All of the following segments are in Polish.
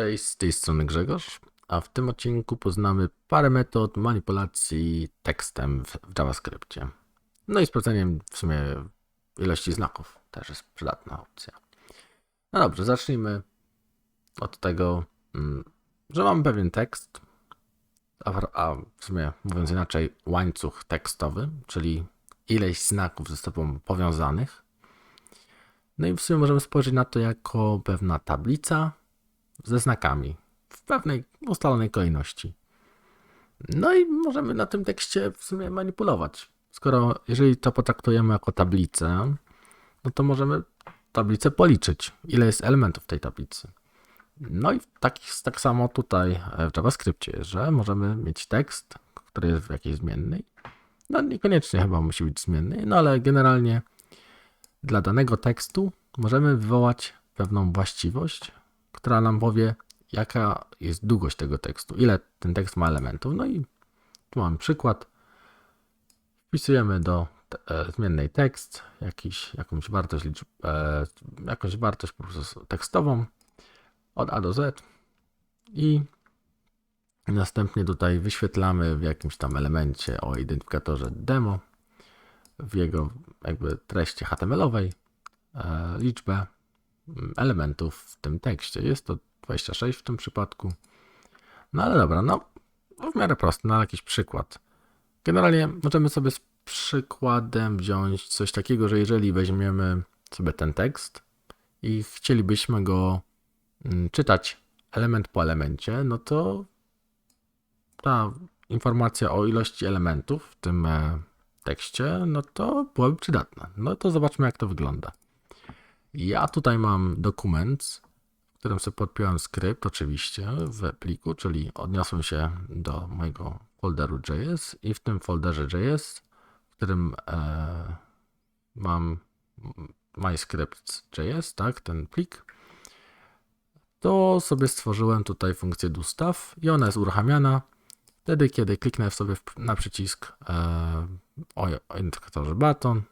Cześć, z tej strony Grzegorz, a w tym odcinku poznamy parę metod manipulacji tekstem w, JavaScriptie. No i sprawdzeniem w sumie ilości znaków, też jest przydatna opcja. No dobrze, zacznijmy od tego, mm, że mam pewien tekst, a w sumie mówiąc inaczej, łańcuch tekstowy, czyli ileś znaków ze sobą powiązanych. No i w sumie możemy spojrzeć na to jako pewna tablica ze znakami w pewnej ustalonej kolejności. No i możemy na tym tekście w sumie manipulować. Skoro, jeżeli to potraktujemy jako tablicę, no to możemy tablicę policzyć, ile jest elementów tej tablicy. No i tak, tak samo tutaj w JavaScriptie, że możemy mieć tekst, który jest w jakiejś zmiennej. No niekoniecznie chyba musi być zmienny, no ale generalnie dla danego tekstu możemy wywołać pewną właściwość, która nam powie, jaka jest długość tego tekstu, ile ten tekst ma elementów. No i tu mam przykład. Wpisujemy do e, zmiennej tekst, jakiś, jakąś wartość, liczb, e, jakąś wartość po prostu tekstową od A do Z i następnie tutaj wyświetlamy w jakimś tam elemencie o identyfikatorze demo w jego jakby treści HTML-owej e, liczbę elementów w tym tekście. Jest to 26 w tym przypadku. No ale dobra, no w miarę proste, no ale jakiś przykład. Generalnie możemy sobie z przykładem wziąć coś takiego, że jeżeli weźmiemy sobie ten tekst i chcielibyśmy go mm, czytać element po elemencie, no to ta informacja o ilości elementów w tym e, tekście, no to byłaby przydatna. No to zobaczmy, jak to wygląda. Ja tutaj mam dokument, w którym sobie podpiąłem skrypt, oczywiście, w pliku, czyli odniosłem się do mojego folderu JS i w tym folderze JS, w którym e, mam MyScript.js, tak, ten plik, to sobie stworzyłem tutaj funkcję dostaw i ona jest uruchamiana wtedy, kiedy kliknę sobie na przycisk e, o, o button,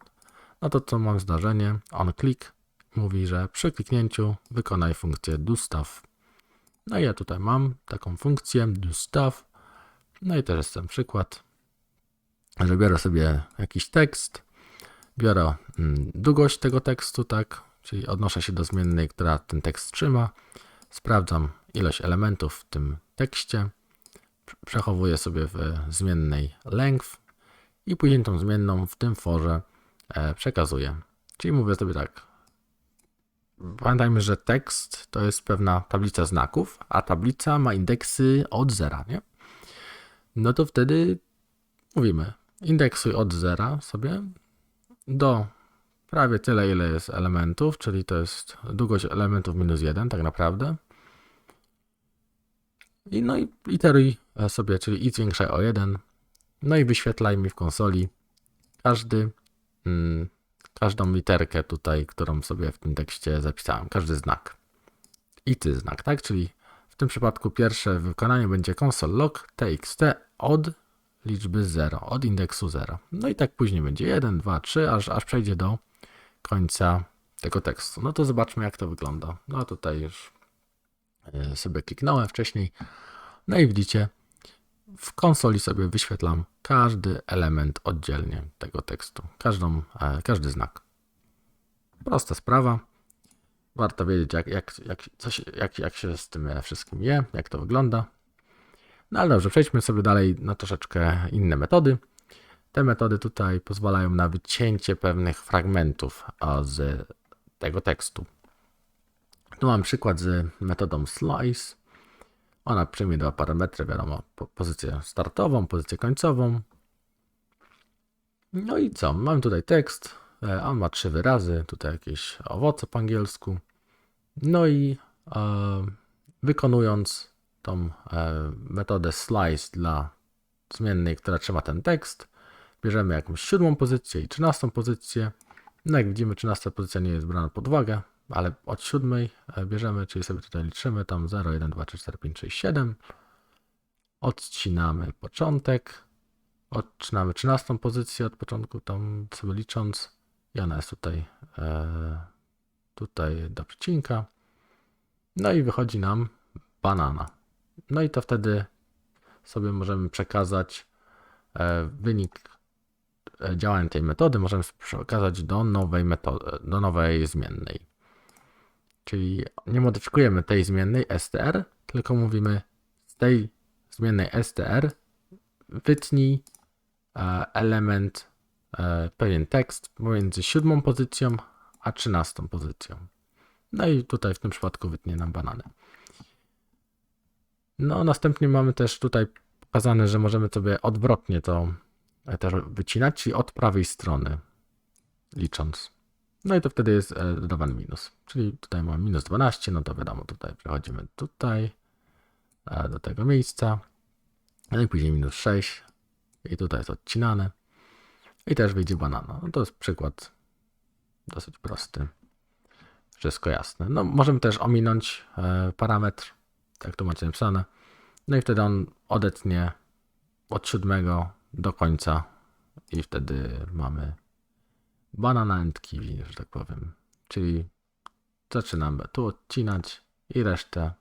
no to to mam zdarzenie? On click mówi, że przy kliknięciu wykonaj funkcję do stuff. No i ja tutaj mam taką funkcję do stuff. No i też jest ten przykład, że biorę sobie jakiś tekst, biorę mm, długość tego tekstu, tak, czyli odnoszę się do zmiennej, która ten tekst trzyma, sprawdzam ilość elementów w tym tekście, prze- przechowuję sobie w zmiennej length i później tą zmienną w tym forze e, przekazuję. Czyli mówię sobie tak, Pamiętajmy, że tekst to jest pewna tablica znaków, a tablica ma indeksy od zera, nie? No to wtedy mówimy, indeksuj od zera sobie do prawie tyle, ile jest elementów, czyli to jest długość elementów minus jeden, tak naprawdę. I no i iteruj sobie, czyli i zwiększaj o jeden. No i wyświetlaj mi w konsoli każdy mm, każdą literkę tutaj, którą sobie w tym tekście zapisałem, każdy znak. I ty znak, tak? Czyli w tym przypadku pierwsze wykonanie będzie console log txt od liczby 0, od indeksu 0. No i tak później będzie 1, 2, 3, aż, aż przejdzie do końca tego tekstu. No to zobaczmy, jak to wygląda. No tutaj już e, sobie kliknąłem wcześniej. No i widzicie, w konsoli sobie wyświetlam każdy element oddzielnie tego tekstu, każdą, e, każdy znak. Prosta sprawa. Warto wiedzieć, jak, jak, jak, coś, jak, jak się z tym wszystkim je, jak to wygląda. No ale dobrze, przejdźmy sobie dalej na troszeczkę inne metody. Te metody tutaj pozwalają na wycięcie pewnych fragmentów z tego tekstu. Tu mam przykład z metodą slice. Ona przyjmie dwa parametry, wiadomo, po- pozycję startową, pozycję końcową. No i co? Mam tutaj tekst. e, On ma trzy wyrazy, tutaj jakieś owoce po angielsku. No i e, wykonując tą e, metodę slice dla zmiennej, która trzyma ten tekst, bierzemy jakąś siódmą pozycję i trzynastą pozycję. No jak widzimy, trzynasta pozycja nie jest brana pod uwagę, ale od siódmej e, bierzemy, czyli sobie tutaj liczymy tam 0, 1, 2, 3, 4, 5, 6, 7. Odcinamy początek. Odcinamy trzynastą pozycję od początku, tam sobie licząc. I ona jest tutaj, e, tutaj do przecinka. No i wychodzi nam banana. No i to wtedy sobie możemy przekazać e, wynik e, działania tej metody, możemy przekazać do nowej metody, do nowej zmiennej. Czyli nie modyfikujemy tej zmiennej str, tylko mówimy z tej zmiennej str wytnij e, element, e, pewien tekst pomiędzy siódmą pozycją a trzynastą pozycją. No i tutaj w tym przypadku wytnie nam banany. No, następnie mamy też tutaj pokazane, że możemy sobie odwrotnie to e, też wycinać, czyli od prawej strony licząc. No i to wtedy jest e, dodawany minus. Czyli tutaj mamy minus 12, no to wiadomo, tutaj przechodzimy tutaj e, do tego miejsca. No i później minus 6 i tutaj jest odcinane. I też wyjdzie banana. No to jest przykład dosyć prosty. Wszystko jasne. No możemy też ominąć e, parametr, tak tu macie napisane. No i wtedy on odetnie od siódmego do końca i wtedy mamy banana and kiwi, że tak powiem. Czyli zaczynamy tu odcinać i resztę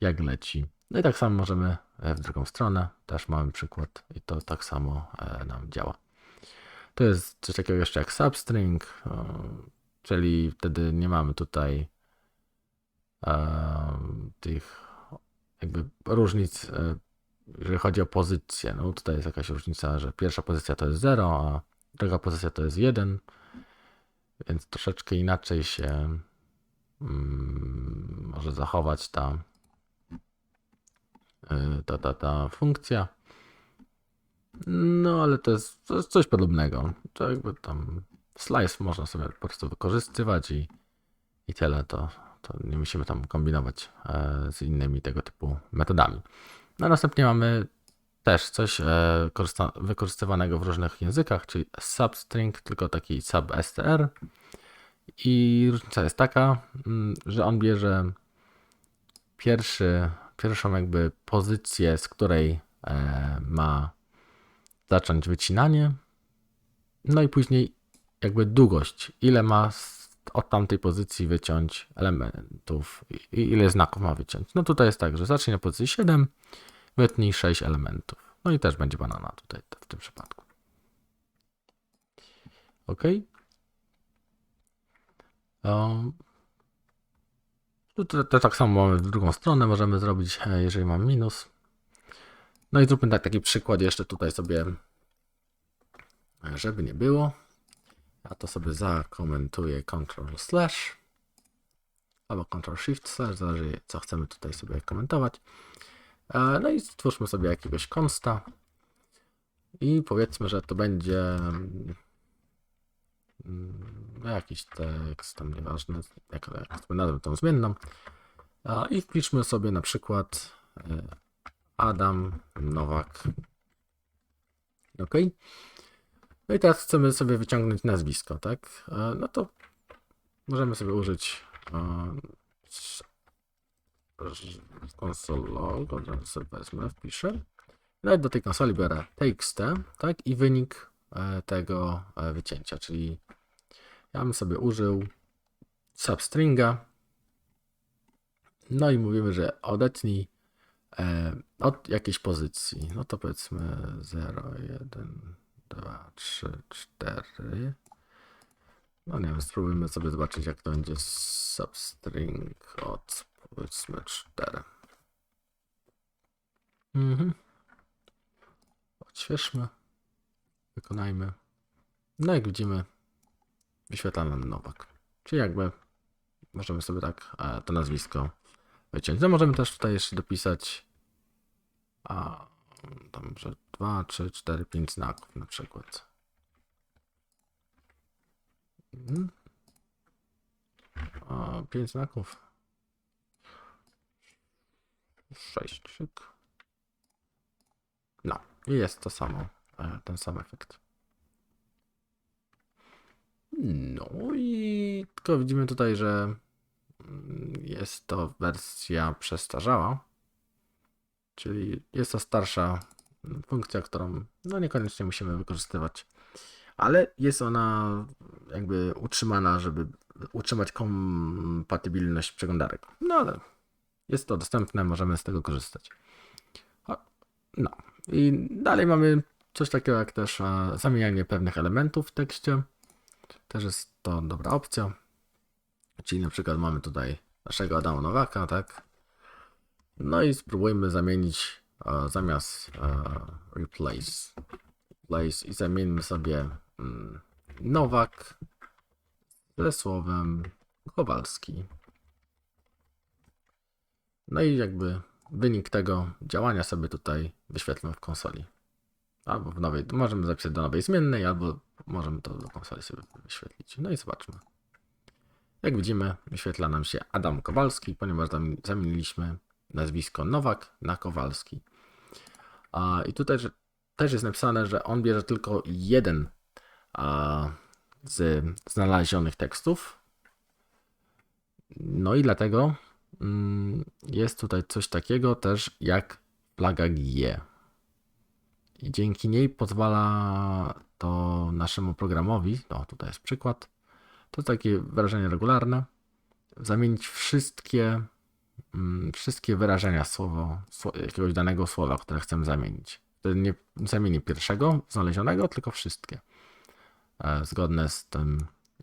jak leci. No i tak samo możemy e, w drugą stronę. Też mamy przykład i to tak samo e, nam działa. To jest coś takiego jeszcze jak substring, e, czyli wtedy nie mamy tutaj tych jakby różnic, jeżeli chodzi o pozycję. No tutaj jest jakaś różnica, że pierwsza pozycja to jest 0, a druga pozycja to jest 1, więc troszeczkę inaczej się mm, może zachować ta, e, ta, ta, ta funkcja. No, ale to jest, to jest coś podobnego. To jakby tam slice można sobie po prostu wykorzystywać i, i tyle. To, to nie musimy tam kombinować e, z innymi tego typu metodami. No, następnie mamy też coś e, wykorzystywanego w różnych językach, czyli substring, tylko taki substr. I różnica jest taka, mm, że on bierze pierwszy, pierwszą jakby pozycję, z której e, ma zacząć wycinanie. No i później jakby długość, ile ma od tamtej pozycji wyciąć elementów i ile znaków ma wyciąć. No tutaj jest tak, że zacznie na pozycji 7, wytnij 6 elementów. No i też będzie banana tutaj w tym przypadku. Ok. Um, to, to tak samo mamy w drugą stronę, możemy zrobić, e, jeżeli mam minus. No i zróbmy tak, taki przykład jeszcze tutaj sobie, e, żeby nie było. Ja to sobie zakomentuję Ctrl slash albo Ctrl Shift slash, zależy co chcemy tutaj sobie komentować. E, No i stwórzmy sobie jakiegoś konsta i powiedzmy, że to będzie mm, jakiś tekst, tam nieważne, jak, jak nazwę tą zmienną. A, I wpiszmy sobie na przykład e, Adam Nowak. OK. No i teraz chcemy sobie wyciągnąć nazwisko, tak? E, No to możemy sobie użyć od razu sobie wezmę, wpiszę. No i do tej konsoli biorę txt, tak? I wynik e, tego e, wycięcia, czyli ja bym sobie użył substringa. No i mówimy, że odetnij e, od jakiejś pozycji. No to powiedzmy 0, 1, 2, 3, 4. No nie wiem, spróbujmy sobie zobaczyć, jak to będzie substring od powiedzmy 4. Mhm. Odświeżmy. Wykonajmy. No jak widzimy, wyświetla nam Nowak. Czyli jakby możemy sobie tak e, to nazwisko wyciąć. No możemy też tutaj jeszcze dopisać a, tam, że 2, 3, 4, 5 znaków na przykład. Mhm. A, 5 znaków. 6. No, i jest to samo, e, ten sam efekt. No i tylko widzimy tutaj, że mm, jest to wersja przestarzała, czyli jest to starsza mm, funkcja, którą no niekoniecznie musimy wykorzystywać, ale jest ona jakby utrzymana, żeby utrzymać kompatybilność przeglądarek. No ale jest to dostępne, możemy z tego korzystać. No i dalej mamy coś takiego jak też e, zamienianie pewnych elementów w tekście. Też jest to dobra opcja. Czyli na przykład mamy tutaj naszego Adama Nowaka, tak? No i spróbujmy zamienić e, zamiast e, replace, replace i zamieńmy sobie mm, Nowak ze słowem Kowalski. No i jakby wynik tego działania sobie tutaj wyświetlmy w konsoli. Albo w nowej, możemy zapisać do nowej zmiennej, albo możemy to do konsoli sobie wyświetlić. No i zobaczmy. Jak widzimy, wyświetla nam się Adam Kowalski, ponieważ zam- zamieniliśmy nazwisko Nowak na Kowalski. A, I tutaj też jest napisane, że on bierze tylko jeden a, z znalezionych tekstów. No i dlatego jest tutaj coś takiego też jak flaga GIE. I dzięki niej pozwala to naszemu programowi, no tutaj jest przykład, to takie wyrażenie regularne, zamienić wszystkie, mm, wszystkie wyrażenia słowo, sło- jakiegoś danego słowa, które chcemy zamienić. Wtedy nie zamieni pierwszego znalezionego, tylko wszystkie. E, Zgodne z tym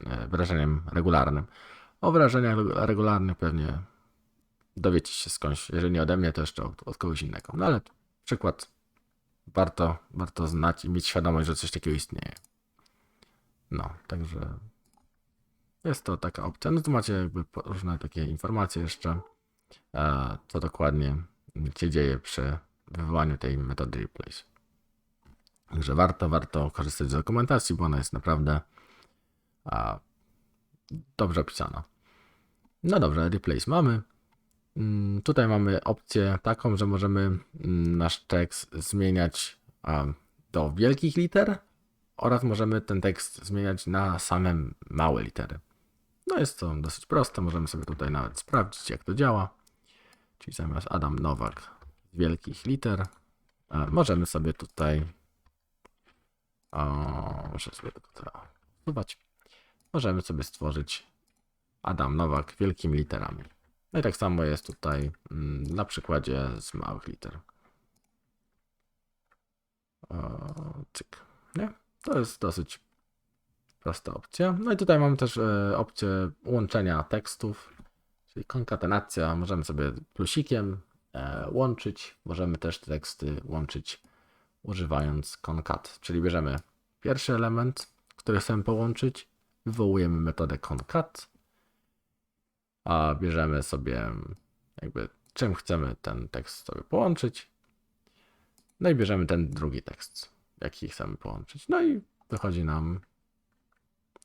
e, wyrażeniem regularnym. O wyrażeniach regu- regularnych pewnie dowiecie się skądś. Jeżeli nie ode mnie, to jeszcze od, od kogoś innego. No ale przykład warto, warto znać i mieć świadomość, że coś takiego istnieje. No, także jest to taka opcja. No tu macie jakby różne takie informacje jeszcze, e, co dokładnie się dzieje przy wywołaniu tej metody replace. Także warto, warto korzystać z dokumentacji, bo ona jest naprawdę dobrze opisana. No dobrze, replace mamy. Mm, Tutaj mamy opcję taką, że możemy mm, nasz tekst zmieniać do wielkich liter oraz możemy ten tekst zmieniać na same małe litery. No jest to dosyć proste, możemy sobie tutaj nawet sprawdzić jak to działa. Czyli zamiast Adam Nowak z wielkich liter możemy sobie tutaj o, muszę sobie to usuwać. Możemy sobie stworzyć Adam Nowak wielkimi literami. No i tak samo jest tutaj mm, na przykładzie z małych liter. O, cyk. Nie? To jest dosyć prosta opcja. No i tutaj mamy też e, opcję łączenia tekstów, czyli konkatenacja. Możemy sobie plusikiem e, łączyć. Możemy też te teksty łączyć używając concat, czyli bierzemy pierwszy element, który chcemy połączyć, wywołujemy metodę concat, a bierzemy sobie jakby czym chcemy ten tekst sobie połączyć. No i bierzemy ten drugi tekst, jaki chcemy połączyć. No i wychodzi nam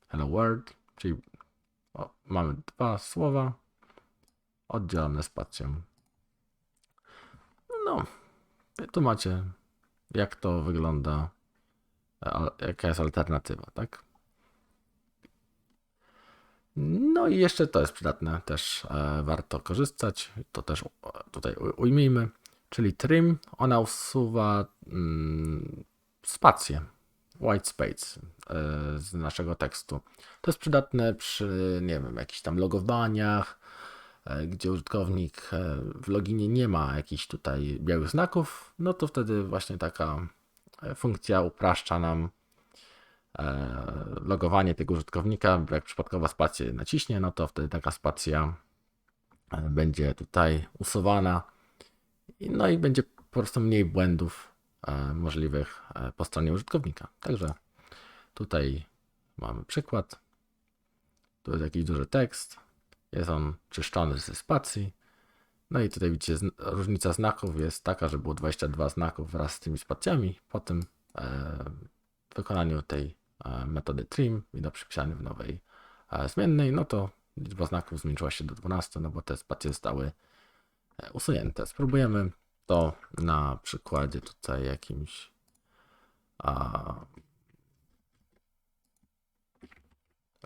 hello world, czyli o, mamy dwa słowa oddzielone spacją. No, tu macie jak to wygląda, jaka jest alternatywa, tak? No i jeszcze to jest przydatne, też e, warto korzystać, to też e, tutaj ujmijmy, czyli trim, ona usuwa mm, spację, white space e, z naszego tekstu. To jest przydatne przy, nie wiem, jakichś tam logowaniach, gdzie użytkownik w loginie nie ma jakichś tutaj białych znaków, no to wtedy właśnie taka funkcja upraszcza nam logowanie tego użytkownika. Jak przypadkowo spację naciśnie, no to wtedy taka spacja e, będzie tutaj usuwana. No i będzie po prostu mniej błędów e, możliwych e, po stronie użytkownika. Także tutaj mamy przykład. Tu jest jakiś duży tekst. Jest on czyszczony ze spacji. No i tutaj widzicie, różnica znaków jest taka, że było 22 znaków wraz z tymi spacjami. Po tym e, wykonaniu tej e, metody trim i do przypisania w nowej e, zmiennej, no to liczba znaków zmniejszyła się do 12, no bo te spacje zostały e, usunięte. Spróbujemy to na przykładzie tutaj jakimś a,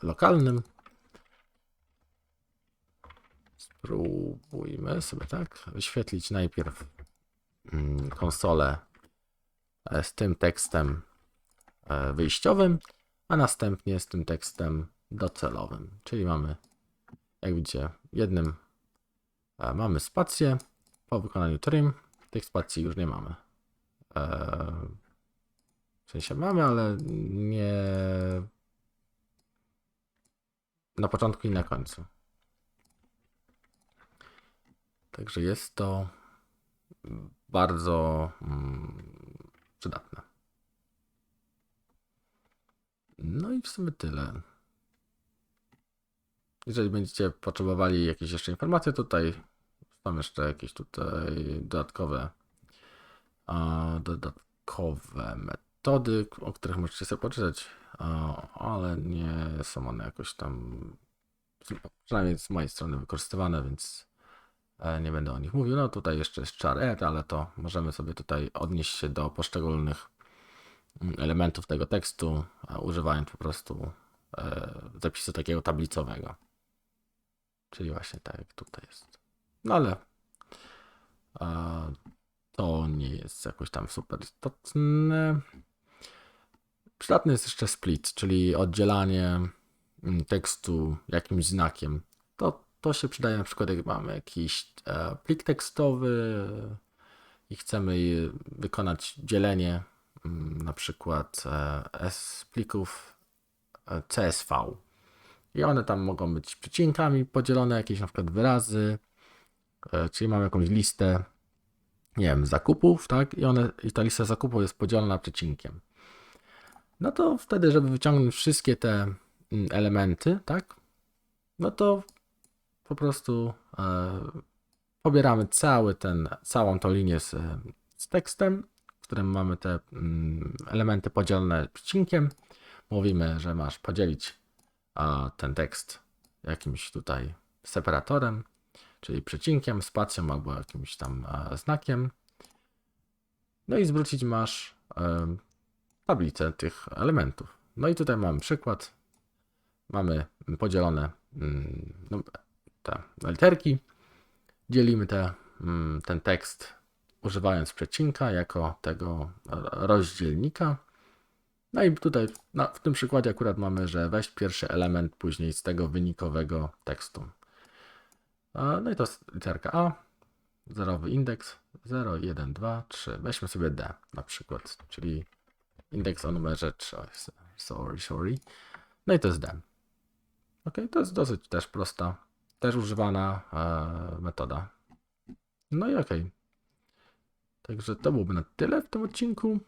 lokalnym. Spróbujmy sobie tak wyświetlić najpierw mm, konsolę e, z tym tekstem e, wyjściowym, a następnie z tym tekstem docelowym. Czyli mamy, jak widzicie, jednym E, Mamy spację po wykonaniu trim. Tych spacji już nie mamy. E, W sensie mamy, ale nie na początku i na końcu. Także jest to bardzo mm, przydatne. No i w sumie tyle. Jeżeli będziecie potrzebowali jakieś jeszcze informacje, tutaj są jeszcze jakieś tutaj dodatkowe dodatkowe metody, o których możecie sobie poczytać, ale nie są one jakoś tam przynajmniej z mojej strony wykorzystywane, więc e, nie będę o nich mówił. No tutaj jeszcze jest char ale to możemy sobie tutaj odnieść się do poszczególnych elementów tego tekstu, używając po prostu e, zapisu takiego tablicowego. Czyli właśnie tak jak tutaj jest. No ale to nie jest jakoś tam super istotne. Przydatny jest jeszcze split, czyli oddzielanie mm, tekstu jakimś znakiem. To, to się przydaje na przykład jak mamy jakiś e, plik tekstowy i chcemy wykonać dzielenie na przykład e, S plików e, CSV. I one tam mogą być przecinkami podzielone, jakieś na przykład wyrazy, e, czyli mamy jakąś listę, nie wiem, zakupów, tak? I, one, i ta lista zakupów jest podzielona przecinkiem. No to wtedy, żeby wyciągnąć wszystkie te mm, elementy, tak? No to po prostu e, pobieramy cały ten, całą tą linię z, z tekstem, którym mamy te mm, elementy podzielone przecinkiem. Mówimy, że masz podzielić ten tekst jakimś tutaj separatorem, czyli przecinkiem, spacją albo jakimś tam e, znakiem. No i zwrócić masz em, tablicę tych elementów. No i tutaj mamy przykład. Mamy podzielone mm, no, te literki. Dzielimy te, mm, ten tekst używając przecinka jako tego rozdzielnika. No i tutaj na, w tym przykładzie akurat mamy, że weź pierwszy element później z tego wynikowego tekstu. No i to jest literka A, zerowy indeks 0, 1, 2, 3. Weźmy sobie D na przykład, czyli indeks o numerze 3. Oj, Sorry, sorry. No i to jest D. Ok, to jest dosyć też prosta, też używana e, metoda. No i ok. Także to byłoby na tyle w tym odcinku.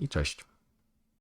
I cześć.